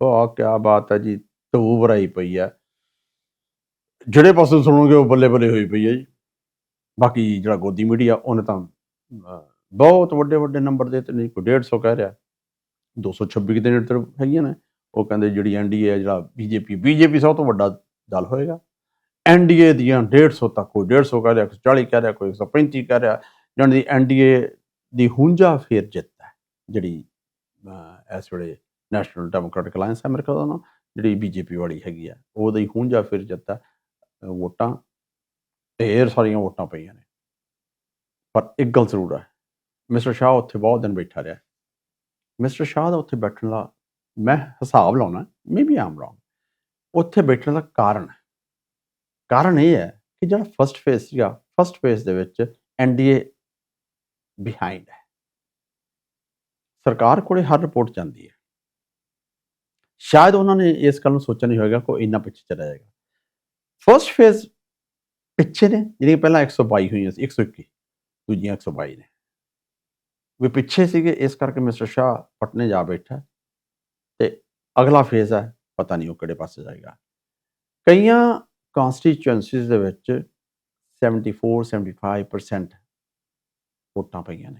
ਵਾਹ ਕੀ ਬਾਤ ਹੈ ਜੀ ਧੂ ਭਰਾਈ ਪਈ ਹੈ। ਜਿਹੜੇ ਪਾਸੇ ਸੁਣੋਗੇ ਉਹ ਬੱਲੇ ਬੱਲੇ ਹੋਈ ਪਈ ਹੈ ਜੀ। ਬਾਕੀ ਜਿਹੜਾ ਗੋਦੀ ਮੀਡੀਆ, ਉਹਨੇ ਤਾਂ ਬਹੁਤ ਵੱਡੇ ਵੱਡੇ ਨੰਬਰ ਦੇ ਤੇ ਨਹੀਂ, ਕੋਈ 150 ਕਹਿ ਰਿਹਾ। 226 ਦੇ ਨੇੜੇ ਤੇ ਹੈਗੀਆਂ ਨੇ। ਉਹ ਕਹਿੰਦੇ ਜਿਹੜੀ ਐਨਡੀਏ ਹੈ, ਜਿਹੜਾ ਬੀਜੇਪੀ ਬੀਜੇਪੀ ਸਭ ਤੋਂ ਵੱਡਾ ਦਲ ਹੋਏਗਾ। ਐਨਡੀਏ ਦੀਆਂ 150 ਤੱਕ, ਕੋਈ 150 ਕਹਿ ਰਿਹਾ, ਕੋਈ 40 ਕਹਿ ਰਿਹਾ, ਕੋਈ 135 ਕਹਿ ਰਿਹਾ। ਜਾਣੀ ਐਨਡੀਏ ਦੀ ਹੁੰਜਾ ਫੇਰ ਜਿੱਤ ਹੈ। ਜਿਹੜੀ ਇਸ ਵੇਲੇ ਨੈਸ਼ਨਲ ਡੈਮੋਕ੍ਰੈਟਿਕ ਅਲਾਈਅੰਸ ਹੈ ਮੇਰੇ ਖਿਆਲ ਨਾਲ, ਜਿਹੜੀ ਬੀਜੇਪੀ ਵਾਲੀ ਹੈਗੀ ਆ, ਉਹਦੀ ਹੁੰਜਾ ਫਿਰ ਜਿੱਤ ਵੋਟਾਂ, ਢੇਰ ਸਾਰੀਆਂ ਵੋਟਾਂ ਪਈਆਂ ਨੇ। ਪਰ ਇੱਕ ਗੱਲ ਜ਼ਰੂਰ ਹੈ, ਮਿਸਟਰ ਸ਼ਾਹ ਉੱਥੇ ਬਹੁਤ ਦਿਨ ਬੈਠਾ ਰਿਹਾ। ਮਿਸਟਰ ਸ਼ਾਹ ਦਾ ਉੱਥੇ ਬੈਠਣ ਦਾ ਮੈਂ ਹਿਸਾਬ ਲਾਉਣਾ ਮੇਬੀ ਆਮ ਰੋਂਗ ਉੱਥੇ ਬੈਠਣ ਦਾ ਕਾਰਨ ਕਾਰਨ ਇਹ ਹੈ ਕਿ ਜਿਹੜਾ ਫਰਸਟ ਫੇਸ ਸੀਗਾ ਫਰਸਟ ਫੇਜ਼ ਦੇ ਵਿੱਚ ਐਨਡੀਏ ਬਿਹਾਈਂਡ ਹੈ। ਸਰਕਾਰ ਕੋਲੇ ਹਰ ਰਿਪੋਰਟ ਜਾਂਦੀ ਹੈ। ਸ਼ਾਇਦ ਉਹਨਾਂ ਨੇ ਇਸ ਗੱਲ ਨੂੰ ਸੋਚਿਆ ਨਹੀਂ ਹੋਵੇਗਾ ਕਿ ਉਹ ਇੰਨਾ ਪਿੱਛੇ ਚਲਾ ਜਾਏਗਾ ਫਰਸਟ ਫੇਜ਼ ਪਿੱਛੇ ਨੇ ਜਿਹੜੀਆਂ ਪਹਿਲਾਂ 122 ਹੋਈਆਂ ਸੀ 121 ਦੂਜੀਆਂ 122 ਨੇ ਵੀ ਪਿੱਛੇ ਸੀਗੇ ਇਸ ਕਰਕੇ ਮਿਸਟਰ ਸ਼ਾਹ ਪਟਨੇ ਜਾ ਬੈਠਾ ਤੇ ਅਗਲਾ ਫੇਜ਼ ਹੈ ਪਤਾ ਨਹੀਂ ਉਹ ਕਿਹੜੇ ਪਾਸੇ ਜਾਏਗਾ ਕਈਆਂ ਕਨਸਟੀਚੁਐਂਸੀਜ਼ ਦੇ ਵਿੱਚ 74 75% ਵੋਟਾਂ ਪਈਆਂ ਨੇ